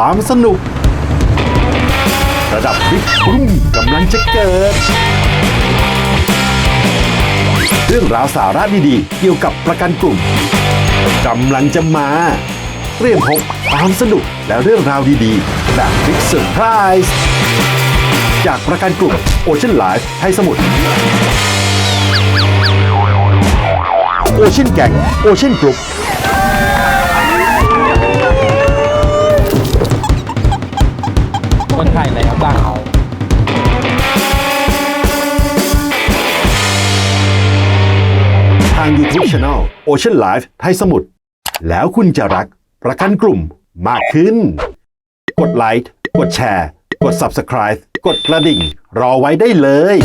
ความสนุก ระดับบิ๊กบุ้มกำลังจะเกิด เรื่องราวสาระดีๆ เกี่ยวกับประกันกลุ่มกำลังจะมาเตรียมพบความสนุกและเรื่องราวดีๆ แบบบิ๊กเซอร์ไพรส์จากประกันกลุ่มโอเชียนไลฟ์ให้สมุทรโอเชี คนไทยแล้วบ้างเอางทาง YouTube Channel Ocean Life ไทยสมุทรแล้วคุณจะรักประกันกลุ่มมากขึ้น กดไลค์ กดแชร์ กด Subscribe กดกระดิ่ง รอไว้ได้เลย